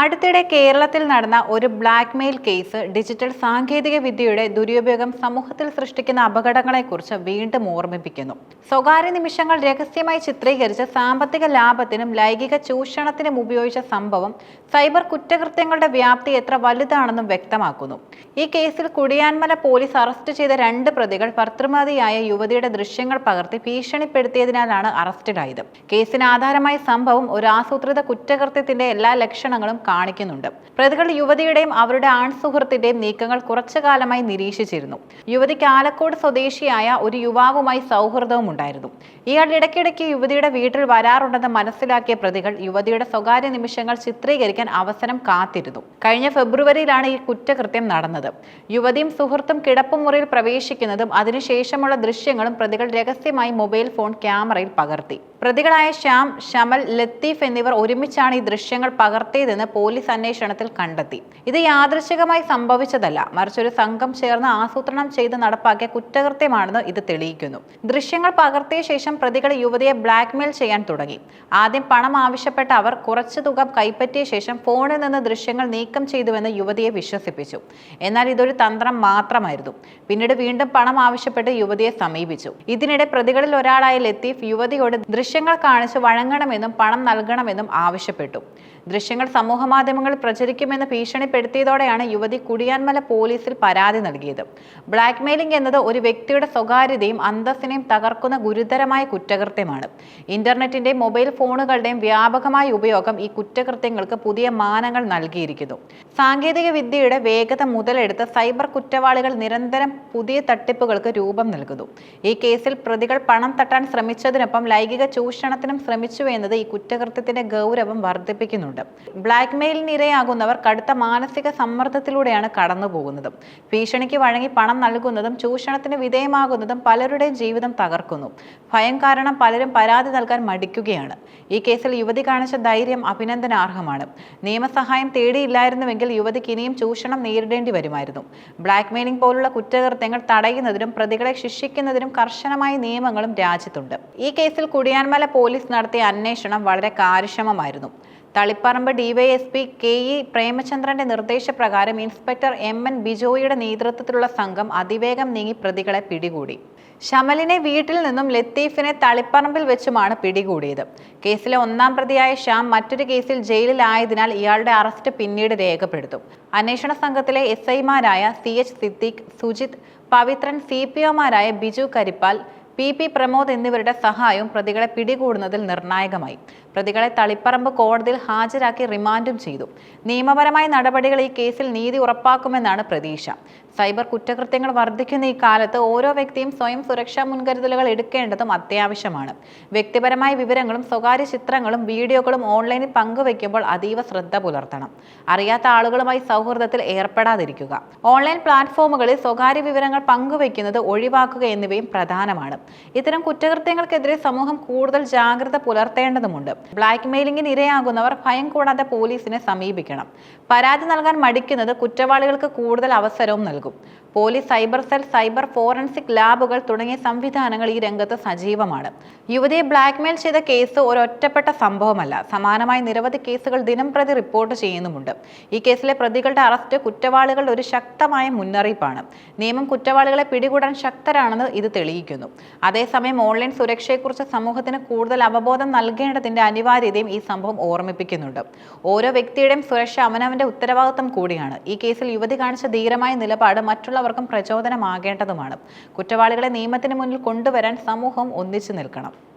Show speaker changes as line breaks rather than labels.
അടുത്തിടെ കേരളത്തിൽ നടന്ന ഒരു ബ്ലാക്ക് മെയിൽ കേസ് ഡിജിറ്റൽ സാങ്കേതിക വിദ്യയുടെ ദുരുപയോഗം സമൂഹത്തിൽ സൃഷ്ടിക്കുന്ന അപകടങ്ങളെക്കുറിച്ച് വീണ്ടും ഓർമ്മിപ്പിക്കുന്നു. സ്വകാര്യ നിമിഷങ്ങൾ രഹസ്യമായി ചിത്രീകരിച്ച് സാമ്പത്തിക ലാഭത്തിനും ലൈംഗിക ചൂഷണത്തിനും ഉപയോഗിച്ച സംഭവം സൈബർ കുറ്റകൃത്യങ്ങളുടെ വ്യാപ്തി എത്ര വലുതാണെന്നും വ്യക്തമാക്കുന്നു. ഈ കേസിൽ കുടിയാൻമല പോലീസ് അറസ്റ്റ് ചെയ്ത രണ്ട് പ്രതികൾ ഭർത്തൃമതിയായ യുവതിയുടെ ദൃശ്യങ്ങൾ പകർത്തി ഭീഷണിപ്പെടുത്തിയതിനാലാണ് അറസ്റ്റിലായത്. കേസിന് ആധാരമായ സംഭവം ഒരു ആസൂത്രിത കുറ്റകൃത്യത്തിന്റെ എല്ലാ ലക്ഷണങ്ങളും കാണിക്കുന്നുണ്ട്. പ്രതികൾ യുവതിയുടെയും അവരുടെ ആൺ സുഹൃത്തിന്റെയും നീക്കങ്ങൾ കുറച്ചു കാലമായി നിരീക്ഷിച്ചിരുന്നു. യുവതിക്ക് ആലക്കോട് സ്വദേശിയായ ഒരു യുവാവുമായി സൗഹൃദവും ഉണ്ടായിരുന്നു. ഇയാൾ ഇടയ്ക്കിടയ്ക്ക് യുവതിയുടെ വീട്ടിൽ വരാറുണ്ടെന്ന് മനസ്സിലാക്കിയ പ്രതികൾ യുവതിയുടെ സ്വകാര്യ നിമിഷങ്ങൾ ചിത്രീകരിക്കാൻ അവസരം കാത്തിരുന്നു. കഴിഞ്ഞ ഫെബ്രുവരിയിലാണ് ഈ കുറ്റകൃത്യം നടന്നത്. യുവതിയും സുഹൃത്തും കിടപ്പുമുറിയിൽ പ്രവേശിക്കുന്നതും അതിനുശേഷമുള്ള ദൃശ്യങ്ങളും പ്രതികൾ രഹസ്യമായി മൊബൈൽ ഫോൺ ക്യാമറയിൽ പകർത്തി. പ്രതികളായ ശ്യാം ശമൽ ലത്തീഫ് എന്നിവർ ഒരുമിച്ചാണ് ഈ ദൃശ്യങ്ങൾ പകർത്തിയതെന്ന് പോലീസ് അന്വേഷണത്തിൽ കണ്ടെത്തി. ഇത് യാദൃശികമായി സംഭവിച്ചതല്ല. മറിച്ച് ഒരു സംഘം ചേർന്ന് ആസൂത്രണം ചെയ്ത് നടപ്പാക്കിയ കുറ്റകൃത്യമാണെന്ന് ഇത് തെളിയിക്കുന്നു. ദൃശ്യങ്ങൾ പകർത്തിയ ശേഷം പ്രതികൾ യുവതിയെ ബ്ലാക്ക്മെയിൽ ചെയ്യാൻ തുടങ്ങി. ആദ്യം പണം ആവശ്യപ്പെട്ട അവർ കുറച്ചു തുക കൈപ്പറ്റിയ ശേഷം ഫോണിൽ നിന്ന് ദൃശ്യങ്ങൾ നീക്കം ചെയ്തുവെന്ന് യുവതിയെ വിശ്വസിപ്പിച്ചു. എന്നാൽ ഇതൊരു തന്ത്രം മാത്രമായിരുന്നു. പിന്നീട് വീണ്ടും പണം ആവശ്യപ്പെട്ട് യുവതിയെ സമീപിച്ചു. ഇതിനിടെ പ്രതികളിൽ ഒരാളായ ലത്തീഫ് യുവതിയോട് ദൃശ്യങ്ങൾ കാണിച്ച് വഴങ്ങണമെന്നും പണം നൽകണമെന്നും ആവശ്യപ്പെട്ടു. ദൃശ്യങ്ങൾ സമൂഹമാധ്യമങ്ങളിൽ പ്രചരിക്കുമെന്ന് ഭീഷണിപ്പെടുത്തിയതോടെയാണ് യുവതി കുടിയാൻമല പോലീസിൽ പരാതി നൽകിയത്. ബ്ലാക്ക് മെയിലിംഗ് എന്നത് ഒരു വ്യക്തിയുടെ സ്വകാര്യതയും അന്തസ്സിനെയും തകർക്കുന്ന ഗുരുതരമായ കുറ്റകൃത്യമാണ്. ഇന്റർനെറ്റിന്റെയും മൊബൈൽ ഫോണുകളുടെയും വ്യാപകമായ ഉപയോഗം ഈ കുറ്റകൃത്യങ്ങൾക്ക് പുതിയ മാനങ്ങൾ നൽകിയിരിക്കുന്നു. സാങ്കേതിക വിദ്യയുടെ വേഗത മുതലെടുത്ത് സൈബർ കുറ്റവാളികൾ നിരന്തരം പുതിയ തട്ടിപ്പുകൾക്ക് രൂപം നൽകുന്നു. ഈ കേസിൽ പ്രതികൾ പണം തട്ടാൻ ശ്രമിച്ചതിനൊപ്പം ലൈംഗിക ചൂഷണത്തിനും ശ്രമിച്ചു എന്നത് ഈ കുറ്റകൃത്യത്തിന്റെ ഗൗരവം വർദ്ധിപ്പിക്കുന്നുണ്ട്. ബ്ലാക്ക് മെയിലിന് ഇരയാകുന്നവർ കടുത്ത മാനസിക സമ്മർദ്ദത്തിലൂടെയാണ് കടന്നു പോകുന്നതും ഭീഷണിക്ക് വഴങ്ങി പണം നൽകുന്നതും ചൂഷണത്തിന് വിധേയമാകുന്നതും പലരുടെയും ജീവിതം തകർക്കുന്നു. ഭയം കാരണം പലരും പരാതി നൽകാൻ മടിക്കുകയാണ്. ഈ കേസിൽ യുവതി കാണിച്ച ധൈര്യം അഭിനന്ദനാർഹമാണ്. നിയമസഹായം തേടിയില്ലായിരുന്നുവെങ്കിൽ യുവതിക്ക് ഇനിയും ചൂഷണം നേരിടേണ്ടി വരുമായിരുന്നു. ബ്ലാക്ക്മെയിലിംഗ് പോലുള്ള കുറ്റകൃത്യങ്ങൾ തടയുന്നതിനും പ്രതികളെ ശിക്ഷിക്കുന്നതിനും കർശനമായ നിയമങ്ങളും രാജ്യത്തുണ്ട്. ഈ കേസിൽ കുടിയാൻമല പോലീസ് നടത്തിയ അന്വേഷണം വളരെ കാര്യക്ഷമമായിരുന്നു. തളിപ്പറമ്പ് ഡിവൈഎസ്പി കെ ഇ പ്രേമചന്ദ്രന്റെ നിർദ്ദേശപ്രകാരം ഇൻസ്പെക്ടർ എം എൻ ബിജോയിയുടെ നേതൃത്വത്തിലുള്ള സംഘം അതിവേഗം നീങ്ങി പ്രതികളെ പിടികൂടി. ഷമലിനെ വീട്ടിൽ നിന്നും ലത്തീഫിനെ തളിപ്പറമ്പിൽ വെച്ചുമാണ് പിടികൂടിയത്. കേസിലെ ഒന്നാം പ്രതിയായ ഷ്യാം മറ്റൊരു കേസിൽ ജയിലിലായതിനാൽ ഇയാളുടെ അറസ്റ്റ് പിന്നീട് രേഖപ്പെടുത്തും. അന്വേഷണ സംഘത്തിലെ എസ് ഐമാരായ C H Siddique Sujith Pavithran C P ഒമാരായ Biju Karippal P P Pramod എന്നിവരുടെ സഹായവും പ്രതികളെ പിടികൂടുന്നതിൽ നിർണായകമായി. പ്രതികളെ തളിപ്പറമ്പ് കോടതിയിൽ ഹാജരാക്കി റിമാൻഡും ചെയ്തു. നിയമപരമായ നടപടികൾ ഈ കേസിൽ നീതി ഉറപ്പാക്കുമെന്നാണ് പ്രതീക്ഷ. സൈബർ കുറ്റകൃത്യങ്ങൾ വർദ്ധിക്കുന്ന ഈ കാലത്ത് ഓരോ വ്യക്തിയും സ്വയം സുരക്ഷാ മുൻകരുതലുകൾ എടുക്കേണ്ടതും അത്യാവശ്യമാണ്. വ്യക്തിപരമായ വിവരങ്ങളും സ്വകാര്യ ചിത്രങ്ങളും വീഡിയോകളും ഓൺലൈനിൽ പങ്കുവയ്ക്കുമ്പോൾ അതീവ ശ്രദ്ധ പുലർത്തണം. അറിയാത്ത ആളുകളുമായി സൗഹൃദത്തിൽ ഏർപ്പെടാതിരിക്കുക. ഓൺലൈൻ പ്ലാറ്റ്ഫോമുകളിൽ സ്വകാര്യ വിവരങ്ങൾ പങ്കുവയ്ക്കുന്നത് ഒഴിവാക്കുക എന്നിവയും പ്രധാനമാണ്. ഇത്തരം കുറ്റകൃത്യങ്ങൾക്കെതിരെ സമൂഹം കൂടുതൽ ജാഗ്രത പുലർത്തേണ്ടതുമുണ്ട്. ബ്ലാക്ക് മെയിലിംഗിന് ഇരയാകുന്നവർ ഭയം കൂടാതെ പോലീസിനെ സമീപിക്കണം. പരാതി നൽകാൻ മടിക്കുന്നത് കുറ്റവാളികൾക്ക് കൂടുതൽ അവസരവും നൽകും. Police cyber cell cyber forensic ലാബുകൾ തുടങ്ങിയ സംവിധാനങ്ങൾ ഈ രംഗത്ത് സജീവമാണ്. യുവതിയെ ബ്ലാക്ക്മെയിൽ ചെയ്ത കേസ് ഒരൊറ്റപ്പെട്ട സംഭവമല്ല. സമാനമായ നിരവധി കേസുകൾ ദിനം പ്രതി റിപ്പോർട്ട് ചെയ്യുന്നുമുണ്ട്. ഈ കേസിലെ പ്രതികളുടെ അറസ്റ്റ് കുറ്റവാളികളുടെ ഒരു ശക്തമായ മുന്നറിയിപ്പാണ്. നിയമം കുറ്റവാളികളെ പിടികൂടാൻ ശക്തരാണെന്ന് ഇത് തെളിയിക്കുന്നു. അതേസമയം ഓൺലൈൻ സുരക്ഷയെക്കുറിച്ച് സമൂഹത്തിന് കൂടുതൽ അവബോധം നൽകേണ്ടതിന്റെ അനിവാര്യതയും ഈ സംഭവം ഓർമ്മിപ്പിക്കുന്നുണ്ട്. ഓരോ വ്യക്തിയുടെയും സുരക്ഷ അവനവന്റെ ഉത്തരവാദിത്തം കൂടിയാണ്. ഈ കേസിൽ യുവതി കാണിച്ച ധീരമായ നിലപാട് മറ്റുള്ളവർക്കും പ്രചോദനമാകേണ്ടതുമാണ്. കുറ്റവാളികളെ നിയമത്തിന് മുന്നിൽ കൊണ്ടുവരാൻ സമൂഹം ഒന്നിച്ചു നിൽക്കണം.